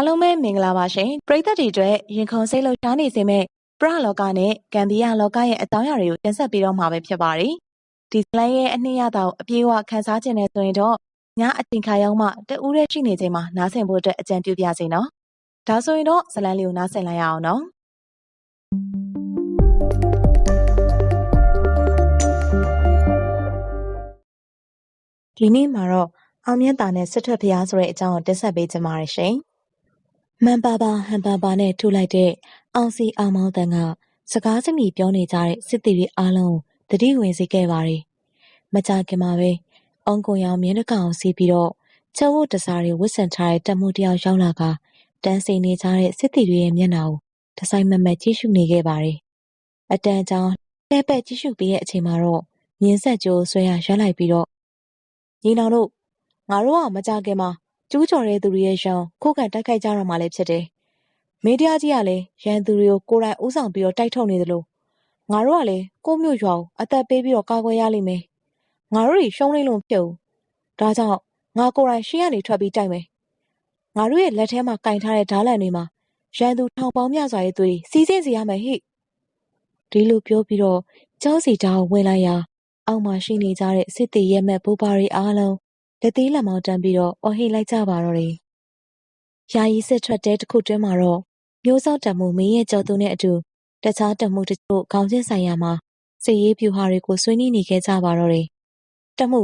အားလုံးပဲမင်္ဂလာပါရှင်ပရိသတ်တွေအတွက်ရင်ခုန်စိတ်လှုပ်ရှားနေစေမဲ့ပရလောကနဲ့ကံဒီယာလောကရဲ့အကြောင်းအရာတွေကိုတင်ဆက်ပေးတော့မှာပဲဖြစ်ပါတယ်ဒီဇလန်ရဲ့အနှစ်ရတာကိုအပြေအဝခန်းစားခြင်းနဲ့ဆိုရင်တော့ညအချိန်ခါရောက်မှတဦးရဲရှိနေချိန်မှာနားဆင်ဖို့အတွက်အကြံပြုပြစေနော်ဒါဆိုရင်တော့ဇလန်လေးကိုနားဆင်လိုက်ရအောင်နော်ဒီနေ့မှာတော့အောင်မြတ်တာနဲ့စစ်ထွက်ဖျားဆိုတဲ့အကြောင်းကိုတင်ဆက်ပေးကြပါရရှင်။ မှန်ပါပါဟန်ပါပါနဲ့ထုတ်လိုက်တဲ့အောင်စီအောင်မောင်းတန်ကစကားစမြည်ပြောနေကြတဲ့စစ်တီတွေအားလုံးတတိဝင်စေခဲ့ပါတယ်။မကြခင်မှာပဲအောင်ကုံရောင်မြင်းတကောင်စီးပြီးတော့ချက်ဝတ်တစားတွေဝစ်ဆင်ထားတဲ့တက်မှုတယောက်ရောက်လာကတန်းစီနေကြတဲ့စစ်တီတွေရဲ့မျက်နှာကိုတဆိုင်မမက်ကြည့်ရှုနေခဲ့ပါတယ်။အတန်ကြောင်တဲပက်ကြည့်ရှုပြီးရဲ့အချိန်မှာတော့မြင်းဆက်ကြိုးဆွဲရရက်လိုက်ပြီးတော့ညီနောင်တို့ငါတို့ကမကြခင်မှာ ကျူးကျော်တဲ့သူတွေရဲ့ရန်ခိုးကန်တိုက်ခိုက်ကြတော့မှလည်းဖြစ်တယ်။မင်းတရားကြီးကလည်းရန်သူတွေကိုကိုယ်တိုင်ဥဆောင်ပြီးတော့တိုက်ထုတ်နေသလိုငါတို့ကလည်းကိုမျိုးရွာကိုအသက်ပေးပြီးတော့ကာကွယ်ရလိမ့်မယ်။ငါတို့တွေရှုံးနေလို့ဖြစ်ဘူး။ဒါကြောင့်ငါကိုယ်တိုင်ရှင်းရနေထွက်ပြီးတိုက်မယ်။ငါတို့ရဲ့လက်ထဲမှာကင်ထားတဲ့ဓားလန်တွေမှာရန်သူထောင်ပေါင်းများစွာရဲ့သွေးစီးစင်းစီရမယ်ဟိ။ဒီလိုပြောပြီးတော့ကျောင်းစီတောင်ဝင်လိုက်ရာအောက်မှာရှိနေကြတဲ့စစ်တီရဲမဲ့ဘိုးဘွားတွေအားလုံး လက်သေးလက်မောင်းတန်းပြီးတော့အော်ဟစ်လိုက်ကြပါတော့တယ်။ယာယီစစ်ထွက်တဲ့တစ်ခုတွင်းမှာတော့မျိုးစောက်တံမှုမင်းရဲ့ကြော်သူနဲ့အတူတခြားတံမှုတချို့ခေါင်းချင်းဆိုင်ရာမှာစစ်ရေးပြူဟာတွေကိုဆွေးနွေးနေခဲ့ကြပါတော့တယ်။တမှု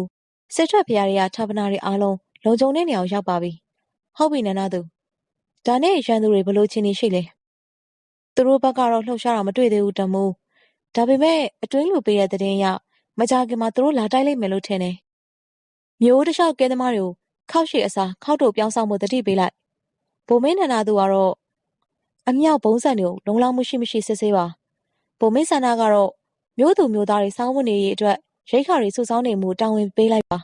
စစ်ထွက်ဖျားတွေကဌာပနာတွေအားလုံးလုံခြုံတဲ့နေရာရောက်ပါပြီ။ဟုတ်ပြီနန္ဒသူ။ဒါနဲ့ရန်သူတွေဘလို့ချင်းနေရှိလဲ။သူတို့ဘက်ကတော့လှုပ်ရှားတာမတွေ့သေးဘူးတမှု။ဒါပေမဲ့အတွင်းလူပေးတဲ့တဲ့င်းရမကြခင်မှာသူတို့လာတိုက်လိုက်မယ်လို့ထင်တယ် မျိုးတလျှောက်ကဲသမားတွေကိုခောက်ရှိအစားခောက်တို့ပြောင်းဆောင်မှုတတိပေးလိုက်ဗိုလ်မင်းနန္ဒသူကတော့အမြောက်ဘုံစံတွေကိုလုံလောက်မှုရှိမရှိစစ်ဆေးပါဗိုလ်မင်းဆန္ဒကတော့မျိုးသူမျိုးသားတွေစောင်းဝင်နေရေးအတွက်ရိတ်ခါတွေစုဆောင်းနေမှုတာဝန်ပေးလိုက်ပါ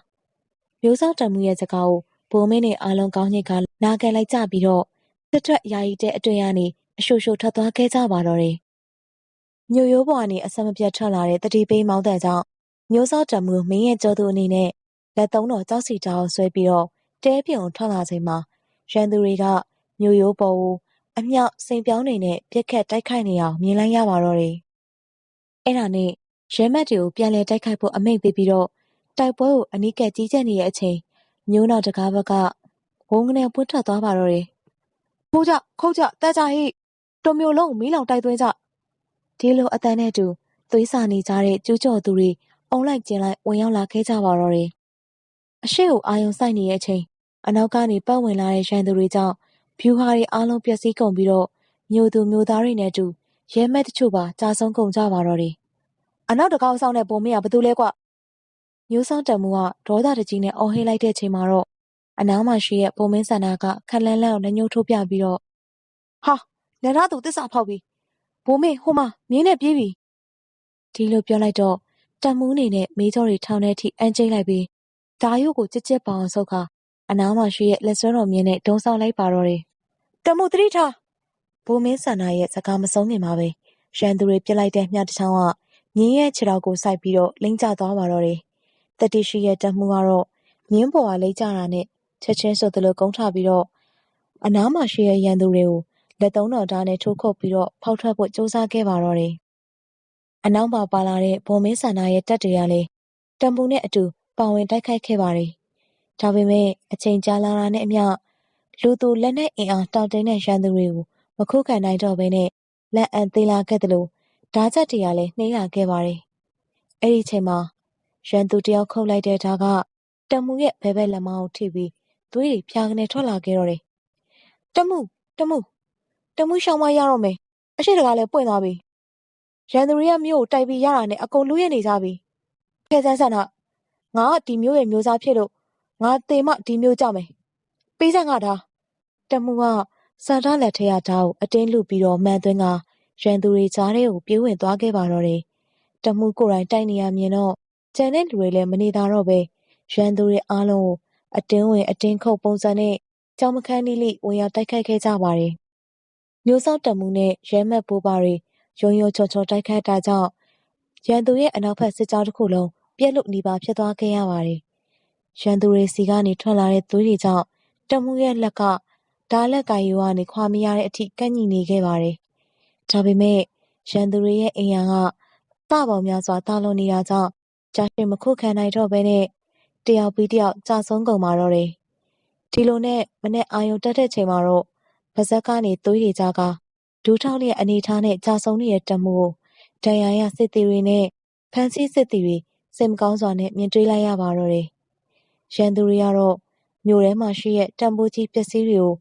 မျိုးစောင်းတံမှုရဲ့စကားကိုဗိုလ်မင်းနဲ့အားလုံးကောင်းညစ်ကနာခံလိုက်ကြပြီးတော့စစ်ထွက်ယာယီတဲ့အတွင်ကနေအရှုရှုထွက်သွားခဲ့ကြပါတော့တယ်မြို့ရိုးပေါ်ကနေအစမပြတ်ထွက်လာတဲ့တတိပေးမောင်းတဲ့ကြောင့်မျိုးစောတံမှုမင်းရဲ့ကြောသူအနေနဲ့ လက်သုံးတော်ကြောက်စီတောင်ဆွဲပြီးတော့တဲပြုံထွက်လာချိန်မှာရန်သူတွေကမြို့ရိုးပေါ်ကိုအမြောက်စိန်ပြောင်းနေနဲ့ပြက်ခတ်တိုက်ခိုက်နေအောင်မြင်လိုက်ရပါတော့တယ်။အဲ့ဒါနဲ့ရဲမက်တွေကိုပြန်လဲတိုက်ခိုက်ဖို့အမိန့်ပေးပြီးတော့တိုက်ပွဲကိုအနီးကပ်ကြီးကြပ်နေတဲ့အချိန်မျိုးနောက်တကားဘက်ကဝုန်းကနေပွင့်ထွက်သွားပါတော့တယ်။ခိုးကြခုတ်ကြတက်ကြဟိတမျိုးလုံးမီးလောင်တိုက်သွင်းကြဒီလိုအတန်းနဲ့တူသွေးစာနေကြတဲ့ကျူးကျော်သူတွေအုံလိုက်ကျင်းလိုက်ဝင်ရောက်လာခဲ့ကြပါတော့တယ် အရှိကိုအာယုံစိုက်နေတဲ့အချိန်အနောက်ကနေပတ်ဝင်လာတဲ့ရန်သူတွေကြောင့်ဖြူဟာတွေအားလုံးပျက်စီးကုန်ပြီးတော့မျိုးသူမျိုးသားတွေနဲ့အတူရဲမဲ့တချို့ပါကြာဆုံးကုန်ကြပါတော့တယ်။အနောက်တကောက်ဆောင်တဲ့ပုံမရဘသူလဲကွ။မျိုးဆောင်တမှုကဒေါသတကြီးနဲ့အော်ဟစ်လိုက်တဲ့ချိန်မှာတော့အနားမှာရှိတဲ့ပုံမင်းဆန္ဒကခက်လန်းလန်းကိုလက်ညှိုးထိုးပြပြီးတော့ဟာနန္ဒသူတစ္ဆာဖောက်ပြီးဘိုးမင်းဟိုမှာမြင်းနဲ့ပြေးပြီဒီလိုပြောလိုက်တော့တမှုအနေနဲ့မေးကြောတွေထောင်းတဲ့အထိအန်ကျိတ်လိုက်ပြီး ဒါရုပ်ကိုကြက်ကြက်ပေါအောင်ဆုပ်ခါအနားမှာရှိတဲ့လက်စွဲတော်မြင်းနဲ့ဒုံဆောင်လိုက်ပါတော့တယ်။တမှုသတိထားဘိုးမင်းဆန္ဒရဲ့စကားမဆုံးခင်မှာပဲရန်သူတွေပြစ်လိုက်တဲ့မြတ်တစ်ချောင်းကမြင်းရဲ့ခြေထောက်ကိုစိုက်ပြီးတော့လိမ့်ကျသွားပါတော့တယ်။တတိရှိရဲ့တမှုကတော့မြင်းပေါ်ကလိမ့်ကျတာနဲ့ချက်ချင်းဆိုသလိုကုန်းထပြီးတော့အနားမှာရှိတဲ့ရန်သူတွေကိုလက်သုံးတော်ဓာတ်နဲ့ထိုးခုတ်ပြီးတော့ဖောက်ထွက်ဖို့ကြိုးစားခဲ့ပါတော့တယ်။အနောက်မှာပါလာတဲ့ဘုံမင်းဆန္ဒရဲ့တက်တွေကလည်းတံပူနဲ့အတူ ပါဝင်တိုက်ခိုက်ခဲ့ပါတယ်။ဒါပေမဲ့အချိန်ကြာလာတာနဲ့အမျှလူသူလက်နက်အင်အားတောင့်တင်းတဲ့ရန်သူတွေကိုမခုခံနိုင်တော့ဘဲနဲ့လက်အံသေးလာခဲ့တယ်လို့ဓာချက်တွေကလည်းနှေးလာခဲ့ပါတယ်။အဲ့ဒီချိန်မှာရန်သူတယောက်ခုတ်လိုက်တဲ့ဓာကတမှုရဲ့ဘဲဘဲလက်မောင်းကိုထိပြီးသွေးတွေဖြာကနေထွက်လာခဲ့တော့တယ်။တမှုတမှုတမှုရှောင်းမရတော့မယ်။အရှိတကားလည်းပွင့်သွားပြီ။ရန်သူတွေကမြို့ကိုတိုက်ပြီးရတာနဲ့အကုန်လူရဲနေကြပြီ။ဖဲဆန်းဆန်းက ငါကဒီမျိုးရဲ့မျိုးစားဖြစ်လို့ငါသေမှဒီမျိုးကြမယ်ပေးစံငါဒါတမှုကစန္ဒလက်ထရဓာတ်ကိုအတင်းလူပြီးတော့မှန်သွင်းကရန်သူတွေကြားထဲကိုပြေးဝင်သွားခဲ့ပါတော့တယ်တမှုကိုယ်တိုင်တိုက်နေရမြင်တော့ကျန်တဲ့လူတွေလည်းမနေတာတော့ပဲရန်သူတွေအားလုံးကိုအတင်းဝင်အတင်းခုတ်ပုံစံနဲ့ကြောင်မခန်းနီးလိဝင်ရောက်တိုက်ခိုက်ခဲ့ကြပါတယ်မျိုးစောက်တမှုနဲ့ရဲမက်ပိုးပါတွေရုံရုံချော်ချော်တိုက်ခိုက်တာကြောင့်ရန်သူရဲ့အနောက်ဘက်စစ်ကြောင်းတစ်ခုလုံး ပြက်လို့နေပါဖြစ်သွားခဲ့ရပါတယ်။ရန်သူတွေစီကနေထွက်လာတဲ့သွေးတွေကြောင့်တမှုရဲ့လက်ကဓာလက်ကိုင်ယူကနေခွာမရတဲ့အထိကန့်ညီနေခဲ့ပါတယ်။ဒါပေမဲ့ရန်သူတွေရဲ့အင်အားကတပေါင်းများစွာတာလွန်နေတာကြောင့်ကြာရှည်မခုခံနိုင်တော့ဘဲနဲ့တယောက်ပြီးတယောက်ကြာဆုံးကုန်ပါတော့တယ်။ဒီလိုနဲ့မနဲ့အာယုံတက်တဲ့ချိန်မှာတော့ပါဇက်ကနေသွေးတွေကြားကဒူးထောက်ရဲ့အနေထားနဲ့ကြာဆုံးနေတဲ့တမှုကိုဒဏ်ရာရစစ်သည်တွေနဲ့ဖမ်းဆီးစစ်သည်တွေ စိတ်မကောင်းစွာနဲ့မြင်တွေ့လိုက်ရပါတော့တယ်။ရန်သူတွေကတော့မြို့ထဲမှာရှိတဲ့တန်ဖိုးကြီးပစ္စည်းတွေကို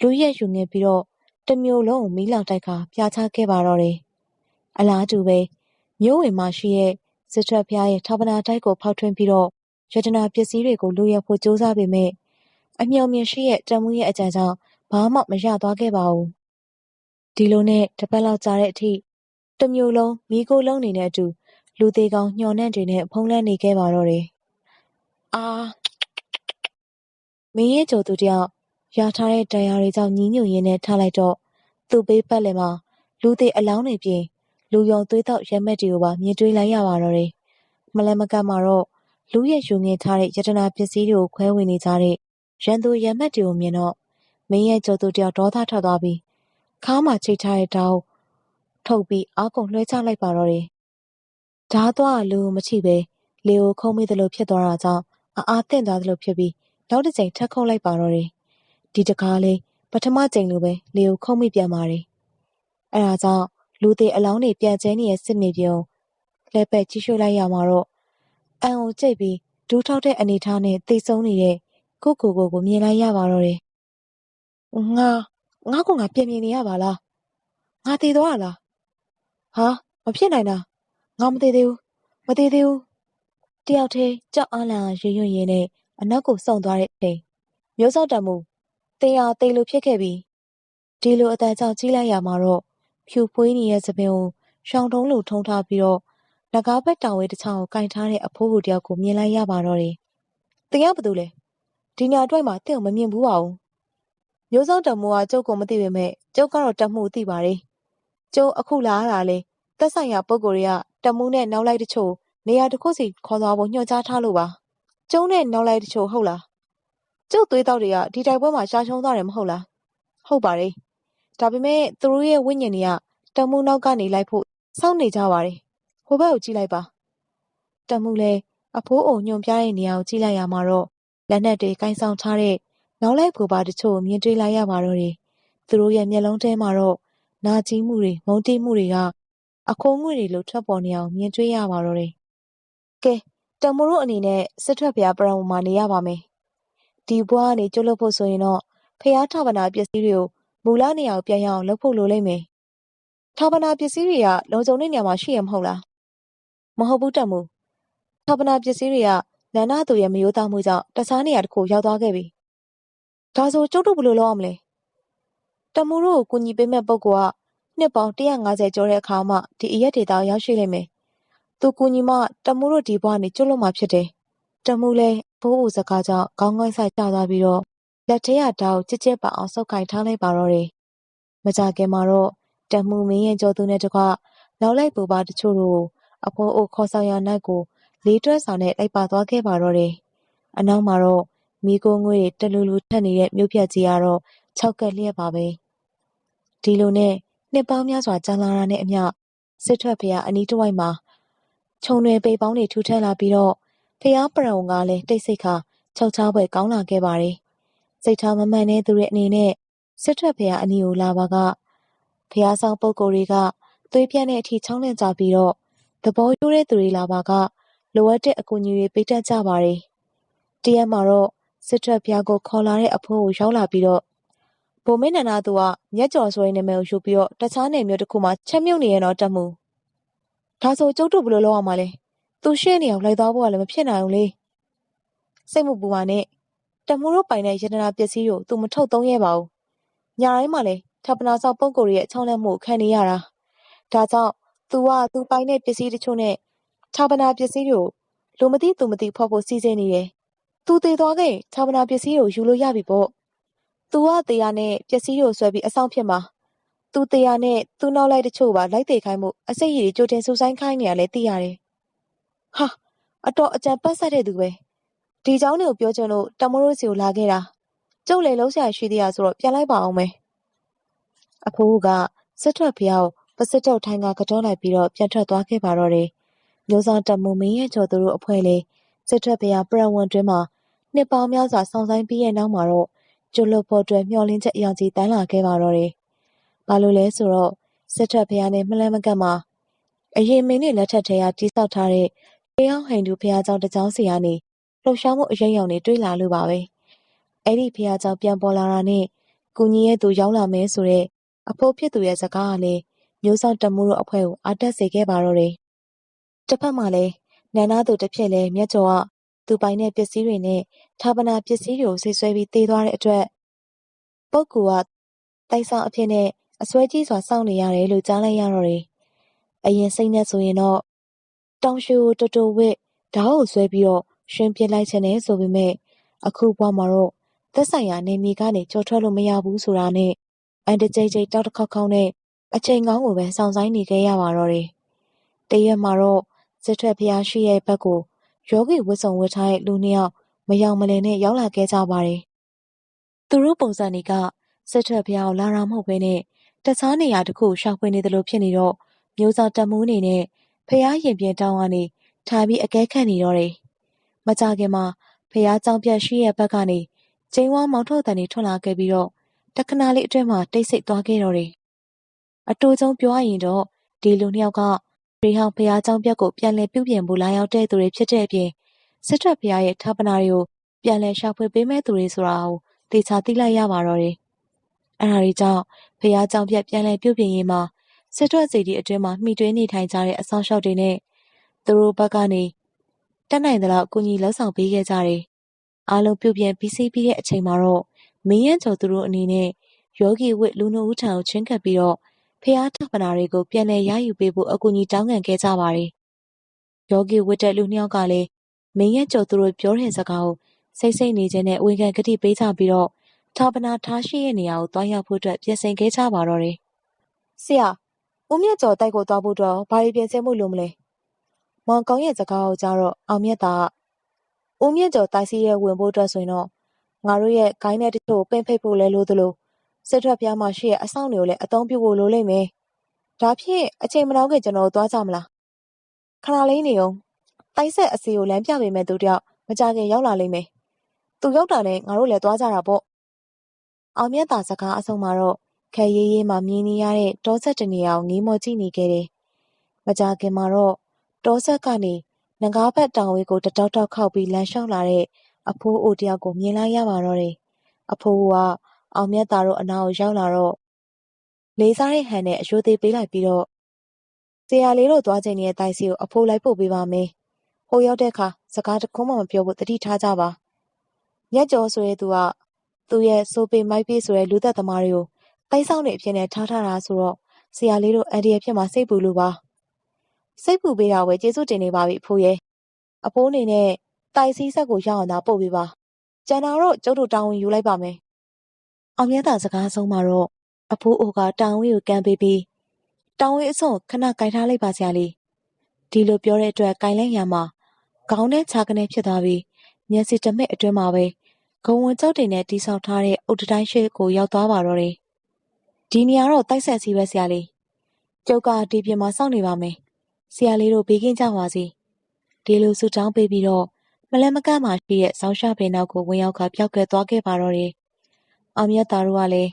လူရက်ယူငင်ပြီးတော့တမျိုးလုံးမီးလောင်တိုက်ကပြာချခဲ့ပါတော့တယ်။အလားတူပဲမြို့ဝင်မှာရှိတဲ့စစ်ထွက်ဖျားရဲ့ထောပနာတိုက်ကိုဖောက်ထွင်းပြီးတော့ရတနာပစ္စည်းတွေကိုလူရက်ဖို့စ조사ပေမဲ့အမြော်မြင်ရှိရဲ့တံမှုရဲ့အကြံကြောင့်ဘာမှမရသွားခဲ့ပါဘူး။ဒီလိုနဲ့တစ်ပတ်လောက်ကြာတဲ့အထိတမျိုးလုံးမိโกလုံးနေတဲ့အတူ လူသေးကောင် ညှော်နှံ့တွေနဲ့ ဖုံးလန်းနေခဲ့ပါတော့တယ်။အာမင်းရဲ့ကြိုသူတယောက် ရထားတဲ့တရားတွေကြောင့်ညီးညွတ်ရင်းနဲ့ထားလိုက်တော့ သူ့ဘေးပတ်လည်မှာ လူသေးအလောင်းတွေပြင် လူယုံသွေးတောက်ရက်မက်တွေကိုပါ မြင်တွေ့လိုက်ရပါတော့တယ်။မလဲမကတ်မှာတော့လူရဲ့ယူငင်ထားတဲ့ယတနာပစ္စည်းတွေကို ခွဲဝင်နေကြတဲ့ ရန်သူရက်မက်တွေကိုမြင်တော့ မင်းရဲ့ကြိုသူတယောက် ဒေါသထွက်သွားပြီး ခါးမှာချိတ်ထားတဲ့တောင်းထုတ်ပြီး အာကုန်လွှဲချလိုက်ပါတော့တယ်။ ဓာသွားလူမချိပဲလေကိုခုံးမိသလိုဖြစ်သွားတာကြောင့်အအားသင့်သွားသလိုဖြစ်ပြီးနောက်တစ်ချိန်ထပ်ခုတ်လိုက်ပါတော့တယ်။ဒီတကားလေးပထမချိန်လိုပဲလေကိုခုံးမိပြန်ပါတယ်။အဲဒါကြောင့်လူသေးအလောင်းတွေပြန်ကျဲနေတဲ့စစ်မြေပြုံလှဲပက်ကြီးရွှေလိုက်ရမှာတော့အန်ကိုကြိတ်ပြီးဒူးထောက်တဲ့အနေထားနဲ့သိဆုံးနေတဲ့ကိုကိုကိုကိုမြင်လိုက်ရပါတော့တယ်။ငါငါကငါပြင်မြင်နေရပါလား။ငါတည်သွားလား။ဟာမဖြစ်နိုင်တာ။ ငါမတည်သေးဘူး။မတည်သေးဘူး။တယောက်တည်းကြောက်အားလန့်ရွရွရင်းနဲ့အနောက်ကိုစုံသွားတဲ့အချိန်မျိုးစောက်တံမှုတင်ရတေလိုဖြစ်ခဲ့ပြီးဒီလိုအတန်ကြောင့်ကြီးလိုက်ရမှာတော့ဖြူဖွေးနေတဲ့သပင်ကိုရှောင်းတုံးလိုထုံထားပြီးတော့လကားဘက်တောင်ဝဲတစ်ချောင်းကိုကင်ထားတဲ့အဖိုးကိုတယောက်ကိုမြင်လိုက်ရပါတော့တယ်။တင်ရဘာလို့လဲ။ဒီညာအတွက်မှာတင့်ကိုမမြင်ဘူးပါဘူး။မျိုးစောက်တံမှုကကျုပ်ကိုမသိပေမဲ့ကျုပ်ကတော့တံမှုသိပါတယ်။ကျုပ်အခုလာရတာလေသက်ဆိုင်ရာပုံကိုယ်တွေက တံမှုနဲ့နောက်လိုက်တချို့နေရာတစ်ခုစီခေါ်သွားဖို့ညွှန်ကြားထားလို့ပါ။ကျုံနဲ့နောက်လိုက်တချို့ဟုတ်လား။ကျုပ်သွေးတောက်တွေကဒီတိုက်ပွဲမှာရှားရှုံးသွားတယ်မဟုတ်လား။ဟုတ်ပါတယ်။ဒါပေမဲ့သူတို့ရဲ့ဝိညာဉ်တွေကတံမှုနောက်ကနေလိုက်ဖို့စောင့်နေကြပါတယ်။ဟိုဘက်ကိုကြည့်လိုက်ပါ။တံမှုလည်းအဖိုးအိုညွန်ပြတဲ့နေရာကိုကြည့်လိုက်ရမှာတော့လက်နက်တွေကင်ဆောင်ထားတဲ့နောက်လိုက်ဘူပါတချို့မြင်တွေ့လိုက်ရပါတော့တယ်။သူတို့ရဲ့မျက်လုံးထဲမှာတော့နာကျင်မှုတွေမုန်းတိမှုတွေက အခိုးငွေတွေလို ထွက်ပေါ်နေအောင်မြင်တွေ့ရပါတော့တယ်။ကဲတံမိုးတို့အနေနဲ့ စစ်ထွက်ဖျားပရံမှာ နေရပါမယ်။ဒီဘွားကနေ ကျွတ်လွတ်ဖို့ဆိုရင်တော့ဖျားထဗနာပစ္စည်းတွေကို မူလနေရာကို ပြန်ရအောင် လုပ်ဖို့လိုလိမ့်မယ်။ထဗနာပစ္စည်းတွေက လုံခြုံတဲ့နေရာမှာ ရှိရမဟုတ်လား။မဟုတ်ဘူးတံမိုးထဗနာပစ္စည်းတွေကနန္ဒသူရဲ့မယိုးသားမှုကြောင့် တခြားနေရာတစ်ခုရောက်သွားခဲ့ပြီ။ဒါဆို ကျုပ်တို့ ဘယ်လိုလုပ်ရမလဲ။တမူတို့ကို ကူညီပေးမဲ့ပုဂ္ဂိုလ်က နှစ်ပေါင်း150ကျော်တဲ့အခါမှ ဒီအရက်ဒေတာရောက်ရှိလိမ့်မယ်။သူကူညီမှ တမူတို့ ဒီဘဝနေ ကျွတ်လွတ်မှာဖြစ်တယ်။တမူလည်း ဘိုးဦးစကားကြောင့် ခေါင်းကိုင်းဆိုင်ကျသွားပြီးတော့ လက်ထဲကဓာတ်ကိုကြစ်ကြစ်ပါအောင် ဆုပ်ကင်ထားလိုက်ပါတော့တယ်။မကြခင်မှာတော့ တမူမင်းရဲ့ကြောသူနဲ့တကွ နောက်လိုက်ပူပါတချို့တို့အဖိုးအိုခေါ်ဆောင်ရနိုင်ကို လေးတွဲဆောင်နဲ့ လိုက်ပါသွားခဲ့ပါတော့တယ်။အနောက်မှာတော့မိโกငွေ တလူလူထက်နေတဲ့ မြို့ပြကြီးကတော့၆ကက်လျက်ပါပဲ။ဒီလိုနဲ့ နှစ်ပေါင်းများစွာကြာလာတာနဲ့အမျှစစ်ထွက်ဖျားအနီးတစ်ဝိုက်မှာခြုံတွေပိတ်ပေါင်းတွေထူထပ်လာပြီးတော့ဖျားပရံကလည်းတိတ်ဆိတ်ခါခြောက်ချားပွဲကောင်းလာခဲ့ပါတယ်။စိတ်ထားမမှန်တဲ့သူတွေအနေနဲ့စစ်ထွက်ဖျားအနီးကိုလာပါကဖျားဆောင်ပုဂ္ဂိုလ်တွေကသွေးပြန့်တဲ့အထိချောင်းလန့်ကြပြီးတော့သဘောရိုးတဲ့သူတွေလာပါကလိုအပ်တဲ့အကူအညီတွေပေးတတ်ကြပါတယ်။တရက်မှာတော့စစ်ထွက်ဖျားကိုခေါ်လာတဲ့အဖိုးကိုရောက်လာပြီးတော့ ဗိုလ်မင်းနန္ဒသူကမျက်ကျော်ဆိုရင်နာမည်ကိုယူပြီးတော့တခြားနယ်မျိုးတစ်ခုမှချက်မြုပ်နေရတော့တတ်မှုဒါဆိုကျုပ်တို့ဘယ်လိုလုပ်ရမှာလဲသူရှင်းနေအောင်လိုက်သွားဖို့ကလည်းမဖြစ်နိုင်ဘူးလေစိတ်မပူပါနဲ့တမှုတို့ပိုင်တဲ့ယတနာပစ္စည်းကိုသူမထုတ်သုံးရပါဘူးညာတိုင်းမှာလည်းထပ်ပနာဆောက်ပုံကိုရဲ့အချောင်းလက်မှုခံနေရတာဒါကြောင့်သူကသူပိုင်တဲ့ပစ္စည်းတချို့နဲ့ထပ်ပနာပစ္စည်းတွေကိုလူမသိသူမသိဖောက်ဖို့စီစဉ်နေတယ်သူတည်သွားခဲ့ထပ်ပနာပစ္စည်းကိုယူလို့ရပြီပေါ့ သူကတရားနဲ့ပစ္စည်းကိုဆွဲပြီးအဆောင်ဖြစ်မှာသူတရားနဲ့သူနောက်လိုက်တချို့ပါလိုက်သေးခိုင်းမှုအစိတ်ရည်ကြိုတင်ဆူဆိုင်ခိုင်းနေရလဲသိရတယ်ဟာအတော်အကြံပတ်ဆက်တဲ့သူပဲဒီเจ้าတွေကိုပြောချင်လို့တမရိုးစီကိုလာခဲ့တာ ကျုပ်လည်းလုံးဆရာရှိသေးရဆိုတော့ပြန်လိုက်ပါအောင်မယ်အဖိုးကစစ်ထွက်ဖျောက်ပစစ်တုတ်ထိုင်ကကြောလိုက်ပြီးတော့ပြန်ထွက်သွားခဲ့ပါတော့တယ်မျိုးစောတမူမင်းရဲ့ကျော်သူတို့အဖွဲ့လေစစ်ထွက်ဖျားပြဝန်တွင်းမှာနှစ်ပေါင်းများစွာဆောင်ဆိုင်ပြီးရဲ့နောက်မှာတော့ ကျွလွတ်ဖို့အတွက်မျှော်လင့်ချက်အယောင်ကြီးတန်းလာခဲ့ပါတော့တယ်ဘာလို့လဲဆိုတော့စစ်ထွက်ဖျားနဲ့မလန်းမကတ်မှာအရင်မင်းနဲ့လက်ထက်ထဲကတိဆောက်ထားတဲ့တရားဟိန္ဒူဖျားเจ้าတကြောင်းစီကနေလှုပ်ရှားမှုအရေးအယံတွေတွေ့လာလို့ပါပဲအဲ့ဒီဖျားเจ้าပြန်ပေါ်လာတာနဲ့ကုညီရဲ့သူရောက်လာမယ်ဆိုတော့အဖိုးဖြစ်သူရဲ့စကားကလည်းမျိုးစောင့်တမှုတို့အဖွဲ့ကိုအားတက်စေခဲ့ပါတော့တယ်တစ်ဖက်မှာလည်းနန္ဒသူတစ်ဖြစ်လဲမြတ်ကျော်က သူပိုင်တဲ့ပစ္စည်းတွေနဲ့ဌာပနာပစ္စည်းတွေကိုဆိတ်ဆွဲပြီးတေးသွားတဲ့အတွက်ပုပ်ကူကတိုက်ဆောင်အဖြစ်နဲ့အစွဲကြီးစွာစောင့်နေရတယ်လို့ကြားလိုက်ရတော့တယ်။အရင်စိတ်နဲ့ဆိုရင်တော့တောင်ရှူကိုတူတူဝစ်ဓာတ်ကိုဆွဲပြီးတော့ရှင်းပြလိုက်ချင်တယ်ဆိုပေမဲ့အခုဘွားမှာတော့သက်ဆိုင်ရာနေမီကနေကြော်ထွက်လို့မရဘူးဆိုတာနဲ့အန်တကြိတ်ကြိတ်တောက်တစ်ခေါက်ခေါက်နဲ့အချိန်ကောင်းကိုပဲစောင့်ဆိုင်နေခဲ့ရပါတော့တယ်။တရက်မှာတော့စစ်ထွက်ဖျားရှိရဲ့ဘက်ကို ယောဂီဝတ်စုံဝတ်ထားတဲ့လူနှစ်ယောက်မယောင်မလည်နဲ့ရောက်လာခဲ့ကြပါတယ်။သူတို့ပုံစံတွေကစစ်ထွက်ဖျားကိုလာတာမဟုတ်ဘဲနဲ့တခြားနေရာတစ်ခုရှောင်ဖွေနေတယ်လို့ဖြစ်နေတော့မျိုးစောတက်မှုအနေနဲ့ဖျားရင်ပြင်းတောင်းကနေထားပြီးအကဲခတ်နေတော့တယ်။မကြခင်မှာဖျားကြောင်ပြတ်ရှိရဲ့ဘက်ကနေကျင်းဝါမောင်ထုတ်တန်တွေထွက်လာခဲ့ပြီးတော့တခဏလေးအတွင်းမှာတိတ်ဆိတ်သွားခဲ့တော့တယ်။အတူချုံပြောရရင်တော့ဒီလူနှစ်ယောက်က ရေဟောင်ဖျားကြောင်ပြက်ကိုပြန်လည်ပြုပြင်ဖို့လာရောက်တဲ့သူတွေဖြစ်တဲ့အပြင်စစ်ထွက်ဖျားရဲ့ဌာပနာတွေကိုပြန်လည်ရှာဖွေပေးမဲ့သူတွေဆိုတာကိုသေချာသိလိုက်ရပါတော့တယ်။အဲဒါတွေကြောင့်ဖျားကြောင်ပြက်ပြန်လည်ပြုပြင်ရေးမှာစစ်ထွက်စီတီအတွင်းမှာမှီတွဲနေထိုင်ကြတဲ့အဆောင်ရှောက်တွေနဲ့သူတို့ဘက်ကနေတက်နိုင်သလောက်အကူအညီလှဆောင်ပေးခဲ့ကြတယ်။အားလုံးပြုပြင်ပြီးစီးပြီးတဲ့အချိန်မှာတော့မင်းရန်ကျော်သူတို့အနေနဲ့ယောဂီဝစ်လူနှုတ်ဦးထံကိုချင်းကပ်ပြီးတော့ ဖျားထပနာတွေကိုပြန်လည်ရယူပေးဖို့အကူအညီတောင်းခံခဲ့ကြပါတယ်။ယောဂီဝတ်တဲ့လူနှစ်ယောက်ကလည်းမင်းရဲ့ကျော်သူတို့ပြောတဲ့စကားကိုစိတ်စိတ်နေခြင်းနဲ့ဝန်ခံကတိပေးကြပြီးတော့ထာပနာထားရှိရဲ့နေရာကိုတွားရောက်ဖို့အတွက်ပြင်ဆင်ခဲ့ကြပါတော့တယ်။ဆရာဦးမြတ်ကျော်တိုက်ကိုတွားဖို့တော့ဘာတွေပြင်ဆင်မှုလိုမလဲ။မောင်ကောင်းရဲ့စကားကိုကြားတော့အောင်မြတ်တာကဦးမြတ်ကျော်တိုက်စီရဲ့ဝင်ဖို့အတွက်ဆိုရင်တော့ငါတို့ရဲ့ဂိုင်းနဲ့တချို့ပင့်ဖိတ်ဖို့လဲလို့သလို စစ်ထွက်ပြားမှရှိရဲ့အဆောင်တွေကိုလည်းအသုံးပြုဖို့လိုလိမ့်မယ်။ဒါဖြင့်အချိန်မနှောင်းခင်ကျွန်တော်တို့သွားကြမလား။ခဏလေးနေအောင်တိုက်ဆက်အစီကိုလမ်းပြပေးမဲ့သူတယောက်မကြခင်ရောက်လာလိမ့်မယ်။သူရောက်တာနဲ့ငါတို့လည်းသွားကြတာပေါ့။အောင်မြတ်တာစကားအဆုံးမှာတော့ခဲရေးရေးမှမြင်နေရတဲ့တောဆက်တနေရာကိုငေးမောကြည့်နေခဲ့တယ်။မကြခင်မှာတော့တောဆက်ကနေငကားဘက်တောင်ဝေးကိုတတောက်တောက်ခောက်ပြီးလမ်းလျှောက်လာတဲ့အဖိုးအိုတယောက်ကိုမြင်လိုက်ရပါတော့တယ်။အဖိုးက အောင်မြတ်တာတို့အနာကိုရောက်လာတော့လေးစားတဲ့ဟန်နဲ့အယိုသေးပေးလိုက်ပြီးတော့ဆရာလေးတို့သွားချိန်ရဲ့တိုက်စီကိုအဖိုးလိုက်ပို့ပေးပါမယ်။ဟိုရောက်တဲ့အခါစကားတခုမှမပြောဖို့တတိထားကြပါ။မြတ်ကျော်ဆိုတဲ့သူကသူ့ရဲ့ဆိုပေမိုက်ပြေးဆိုတဲ့လူသက်သမားတွေကိုတိုက်ဆောင်နေအဖြစ်နဲ့ထားထားတာဆိုတော့ဆရာလေးတို့အန်ဒီရဲ့ဖြစ်မှာစိတ်ပူလို့ပါ။စိတ်ပူပေးတာဝယ်ကျေးဇူးတင်နေပါပြီအဖိုးရဲ့။အဖိုးအနေနဲ့တိုက်စီဆက်ကိုရောက်အောင်သာပို့ပေးပါ။ကျန်တာတော့ကျုပ်တို့တာဝန်ယူလိုက်ပါမယ် အောင်မြတ်သာစကားဆုံးမှာတော့အဖိုးအိုကတောင်ဝေးကိုကန်ပေးပြီးတောင်ဝေးအစွန်ခဏကင်ထားလိုက်ပါစရာလေးဒီလိုပြောတဲ့အတွက်ကင်လိုက်ရမှာခေါင်းနဲ့ခြာကနေဖြစ်သွားပြီးမျက်စိတမဲ့အတွင်းမှာပဲဂုံဝင်ကြောက်တင်နဲ့တိဆောက်ထားတဲ့အုတ်တိုင်းရှိကိုရောက်သွားပါတော့တယ်ဒီနေရာတော့တိုက်ဆက်စီပဲဆရာလေးကျုပ်ကဒီပြင်မှာစောင့်နေပါမယ်ဆရာလေးတို့ဘေးကင်းကြပါစေဒီလိုဆူတောင်းပေးပြီးတော့မလဲမကမှရှိတဲ့ဆောင်းရှားပင်နောက်ကိုဝင်ရောက်ကပျောက်ကဲသွားခဲ့ပါတော့တယ် အောင်မြတ်သားတို့ကလည်း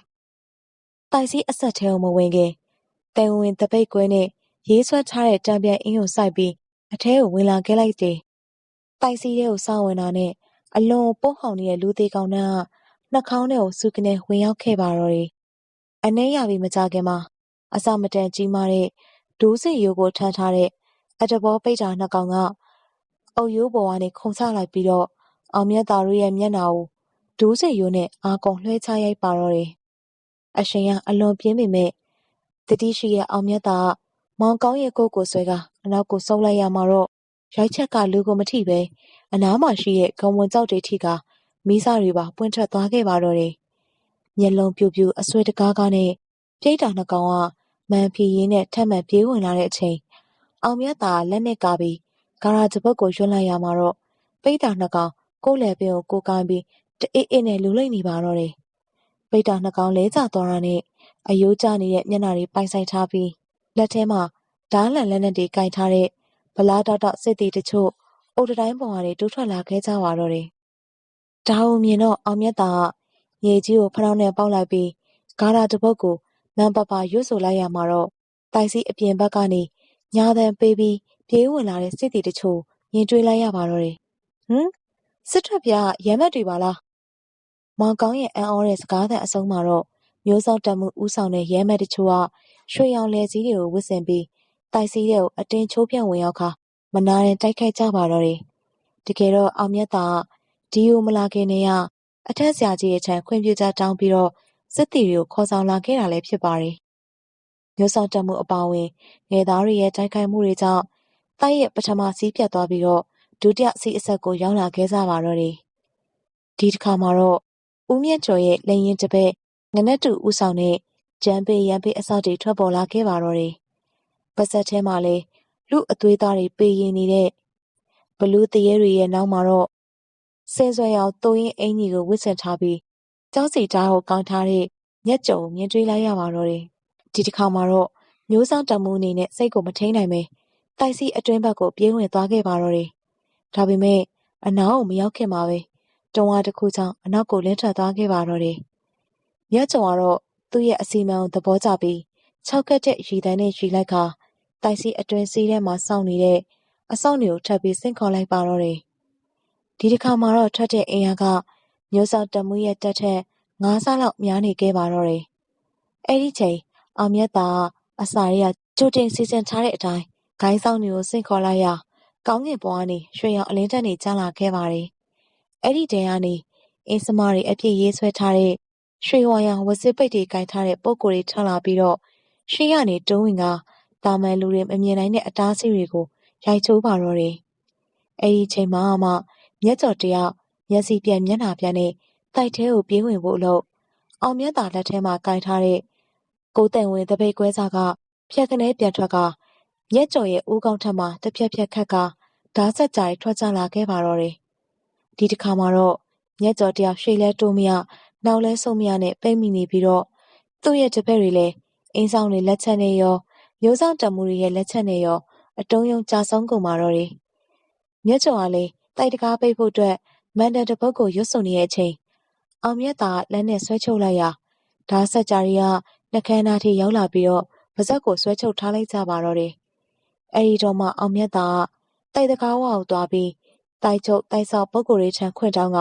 တိုက်စီးအဆက်ထဲကိုမဝင်ခင်တိုင်ဝင်တပိတ်ကွဲနဲ့ရေးဆွဲထားတဲ့တံပြန်အင်းကိုစိုက်ပြီးအထဲကိုဝင်လာခဲ့လိုက်တယ်။တိုက်စီးထဲကိုစောင့်ဝင်တာနဲ့အလွန်ပို့ဟောင်နေတဲ့လူသေးကောင်နှံ့ကနှာခေါင်းထဲကိုစူကနေဝင်ရောက်ခဲ့ပါတော့တယ်။အနှဲရပြီးမကြခင်မှာအစမတန်ကြီးမားတဲ့ဒိုးစိရိုးကိုထမ်းထားတဲ့အတဘောပိတ်တာနှစ်ကောင်ကအုပ်ရိုးပေါ်ကနေခုန်ချလိုက်ပြီးတော့အောင်မြတ်သားတို့ရဲ့မျက်နှာကို ဒိုးစိရိုးနဲ့အာကုန်လွှဲချရိုက်ပါတော့တယ်။အရှင်ကအလွန်ပြင်းပေမဲ့တတိရှိရဲ့အောင်မြတ်သားကမောင်ကောင်းရဲ့ကိုကိုဆွဲကအနောက်ကိုဆုပ်လိုက်ရမှာတော့ရိုက်ချက်ကလူကိုမထိပဲအနားမှာရှိတဲ့ဂုံဝင်ကြောက်တွေထိကမိစတွေပါပွင့်ထွက်သွားခဲ့ပါတော့တယ်။မျက်လုံးပြူပြူအဆွဲတကားကားနဲ့ပြိတ္တာနှကောင်ကမန်ဖီရင်းနဲ့ထက်မှန်ပြေးဝင်လာတဲ့အချိန်အောင်မြတ်သားလက်နဲ့ကာပြီးဂါရာဂျပုတ်ကိုရွတ်လိုက်ရမှာတော့ပိတ္တာနှကောင်ကိုယ်လည်းပင်ကိုကိုကိုင်းပြီး တအေးအေးနဲ့လူလိမ့်နေပါတော့တယ်ပိတ်တာနှကောင်လဲကျသွားတာနဲ့အယိုးကျနေတဲ့မျက်နှာတွေပိုင်ဆိုင်ထားပြီးလက်ထဲမှာဓားလန်လက်နက်တွေကင်ထားတဲ့ဗလားတောက်တောက်စစ်တီတချို့အုတ်တိုင်းပေါ်ကနေတိုးထွက်လာခဲ့ကြပါတော့တယ်ဒါဟုမြင်တော့အောင်မြတ်တာကမြေကြီးကိုဖနှောင်းနဲ့ပေါက်လိုက်ပြီးဂါရာတစ်ပုတ်ကိုမန်ပပရွတ်ဆိုလိုက်ရမှာတော့တိုင်စီအပြင်ဘက်ကနေညာတန်ပေးပြီးပြေးဝင်လာတဲ့စစ်တီတချို့မြင်တွေ့လိုက်ရပါတော့တယ်ဟမ်စစ်ထွက်ပြရမ်းမက်တွေပါလား မောင်ကောင်းရဲ့အံ့ဩတဲ့စကားသံအဆုံးမှာတော့မျိုးစောက်တက်မှုဥဆောင်တဲ့ရဲမက်တချို့ကရွှေရောင်လယ်စည်းတွေကိုဝစ်ဆင်ပြီးတိုက်စီးတွေကိုအတင်းချိုးပြန့်ဝင်ရောက်ခါမနာရင်တိုက်ခိုက်ကြပါတော့တယ်တကယ်တော့အောင်မြတ်တာကဒီယိုမလာခင်နေရအထက်ဆရာကြီးရဲ့ထံခွင့်ပြုချက်တောင်းပြီးတော့စစ်တီတွေကိုခေါ်ဆောင်လာခဲ့တာလည်းဖြစ်ပါတယ်မျိုးစောက်တက်မှုအပါအဝင်ငယ်သားတွေရဲ့တိုက်ခိုက်မှုတွေကြောင့်တိုက်ရဲ့ပထမစီးပြတ်သွားပြီးတော့ဒုတိယစီးအဆက်ကိုရောက်လာခဲ့ကြပါတော့တယ်ဒီတစ်ခါမှာတော့ ဦးမြတ်ကျော်ရဲ့လက်ရင်တစ်ပက်ငနက်တူဦးဆောင်တဲ့ဂျမ်ပေရန်ပေအစောက်တွေထွက်ပေါ်လာခဲ့ပါတော့တယ်။ပါဆက်ထဲမှာလဲလူအသွေးသားတွေပေရင်နေတဲ့ဘလူးတရေတွေရဲ့နောက်မှာတော့ဆင်းဆွဲရောက်တိုးရင်အင်ကြီးကိုဝစ်ဆင်ထားပြီးကြောက်စီတားကိုကောင်းထားတဲ့မျက်ကြုံမြင်တွေ့လိုက်ရပါတော့တယ်။ဒီတစ်ခါမှာတော့မျိုးစောင်းတမှုအနေနဲ့စိတ်ကိုမထိန်နိုင်ပဲတိုက်စီအတွင်းဘက်ကိုပြေးဝင်သွားခဲ့ပါတော့တယ်။ဒါပေမဲ့အနားကိုမရောက်ခင်မှာပဲ တွန်းဝါတစ်ခုကြောင့်အနောက်ကိုလင်းထွက်သွားခဲ့ပါတော့တယ်။မြတ်ကျော်ကတော့သူ့ရဲ့အစီအမံကိုသဘောကျပြီး၆ကက်တဲ့ရီတန်းနဲ့ရီလိုက်ခါတိုက်စီအတွင်းစီးထဲမှာစောင့်နေတဲ့အဆောင်တွေကိုထပ်ပြီးဆင့်ခေါ်လိုက်ပါတော့တယ်။ဒီတစ်ခါမှာတော့ထွက်တဲ့အင်အားကမျိုးစောက်တမှုရဲ့တက်ထက်ငါးဆလောက်များနေခဲ့ပါတော့တယ်။အဲ့ဒီချိန်အောင်မြတ်တာအစာရကကြိုတင်စီစဉ်ထားတဲ့အတိုင်းဂိုင်းဆောင်တွေကိုဆင့်ခေါ်လိုက်ရကောင်းကင်ဘဝကနေရွှေရောင်အလင်းတက်နေကျလာခဲ့ပါတယ်။ အဲ့ဒီတဲကနေအင်းစမတွေအပြည့်ရေးဆွဲထားတဲ့ရွှေဝါရောင်ဝစစ်ပိတ်တွေကင်ထားတဲ့ပုံကိုယ်တွေထွက်လာပြီးတော့ရှေ့ကနေတွန်းဝင်ကတာမန်လူတွေမမြင်နိုင်တဲ့အတားအဆီးတွေကိုရိုက်ချိုးပါတော့တယ်။အဲ့ဒီချိန်မှာမှမျက်ကြော်တယောက်မျက်စိပြက်မျက်နှာပြက်နဲ့တိုက်ထဲကိုပြေးဝင်ဖို့လို့အောင်မြတ်တာလက်ထဲမှာကင်ထားတဲ့ကိုတန်ဝင်တပိတ်ကွဲစားကဖြက်ကနေပြန်ထွက်ကမျက်ကြော်ရဲ့ဦးကောင်းထက်မှာတစ်ဖြက်ဖြက်ခက်ကဓာတ်ဆက်ကြိုင်ထွက်ကြလာခဲ့ပါတော့တယ်။ ဒီတစ်ခါမှာတော့ မျက်ကြော်တယောက် ရှေ့လဲတိုးမရ နောက်လဲဆုံးမရနဲ့ ပိတ်မိနေပြီးတော့ သူ့ရဲ့တပည့်တွေလည်းအင်းဆောင်တွေလက်ချက်နဲ့ရော မျိုးဆောင်တမှုတွေရဲ့လက်ချက်နဲ့ရော အတုံးယုံကြာဆုံးကုန်ပါတော့တယ်။မြက်ကျော်ကလည်း တိုက်တကားပိတ်ဖို့အတွက်မန်တန်တပုတ်ကို ရွတ်ဆိုနေတဲ့အချိန် အောင်မြတ်သာလက်နဲ့ဆွဲချုပ်လိုက်ရာ ဓာဆက်ကြရီကနှကန်းသားထိ ရောက်လာပြီးတော့ ပါဇက်ကို ဆွဲချုပ်ထားလိုက်ကြပါတော့တယ်။အဲဒီတော့မှ အောင်မြတ်သာက တိုက်တကားဝါကိုသွားပြီး တိုက်ချုပ်တိုက်ဆောက်ပုဂ္ဂိုလ်တွေထံခွင့်တောင်းက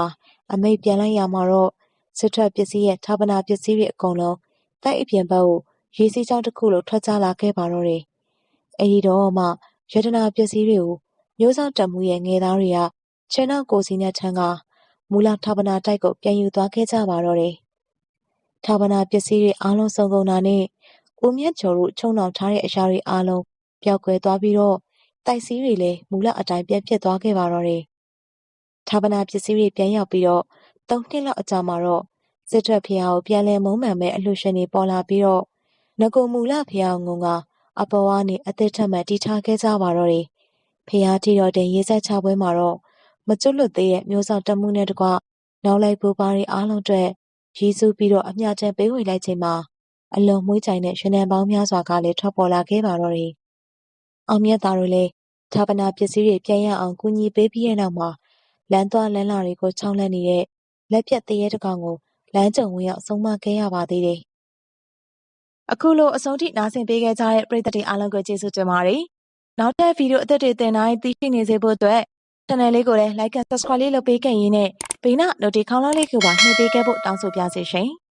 အမိတ်ပြန်လိုက်ရမှာတော့စစ်ထွက်ပစ္စည်းရဲ့ဌာပနာပစ္စည်းတွေအကုန်လုံးတိုက်အပြင်ဘက်ကိုရေစီးကြောင်းတစ်ခုလိုထွက်ကြလာခဲ့ပါတော့တယ်။အဲဒီတော့မှရတနာပစ္စည်းတွေကိုမျိုးစောင့်တမှုရဲ့ငယ်သားတွေကခြေနောက်ကိုစီနဲ့ထမ်းကမူလဌာပနာတိုက်ကိုပြန်ယူသွားခဲ့ကြပါတော့တယ်။ဌာပနာပစ္စည်းတွေအားလုံးစုံကုန်တာနဲ့ဦးမြတ်ကျော်တို့ချုံနှောင်ထားတဲ့အရာတွေအားလုံးပျောက်ကွယ်သွားပြီးတော့တိုက်စည်းတွေလည်းမူလအတိုင်းပြန်ဖြစ်သွားခဲ့ပါတော့တယ်။ ဌာပနာပစ္စည်းတွေပြန်ရောက်ပြီးတော့သုံးနှစ်လောက်အကြာမှာတော့စစ်ထွက်ဖျားကိုပြန်လည်မုံမှန်မဲ့အလှရှင်တွေပေါ်လာပြီးတော့ငကိုမူလဖျားငုံကအပေါ်ကနေအသက်ထက်မှန်တီထားခဲ့ကြပါတော့တယ်။ဖျားတီတော်တဲ့ရေးဆက်ချပွဲမှာတော့မကျွတ်လွတ်သေးတဲ့မျိုးဆောင်တမှုနဲ့တကွနောက်လိုက်ပူပါတွေအားလုံးအတွက်ရည်စူးပြီးတော့အမျှတမ်းပေးဝေလိုက်ချိန်မှာအလွန်မွှေးကြိုင်တဲ့ရှင်နံပေါင်းများစွာကလည်းထွက်ပေါ်လာခဲ့ပါတော့တယ်။အောင်မြတ်သားတို့လည်းဌာပနာပစ္စည်းတွေပြန်ရအောင်ကူညီပေးပြီးတဲ့နောက်မှာ လမ်းသွားလမ်းလာတွေကိုချောင်းလန့်နေတဲ့လက်ပြတ်တရေတကောင်ကိုလမ်းကြုံဝင်ရောက်ဆုံးမခဲ့ရပါသေးတယ်။အခုလိုအဆုံးထိနားဆင်ပေးခဲ့ကြတဲ့ပရိသတ်တွေအားလုံးကိုကျေးဇူးတင်ပါတယ်။နောက်ထပ်ဗီဒီယိုအသစ်တွေတင်တိုင်းသိရှိနေစေဖို့အတွက် channel လေးကိုလည်း like and subscribe လေးလုပ်ပေးခဲ့ရင်းနဲ့ဘေးနာ notification ခေါင်းလောင်းလေးကိုပါနှိပ်ပေးခဲ့ဖို့တောင်းဆိုပါရစေရှင်။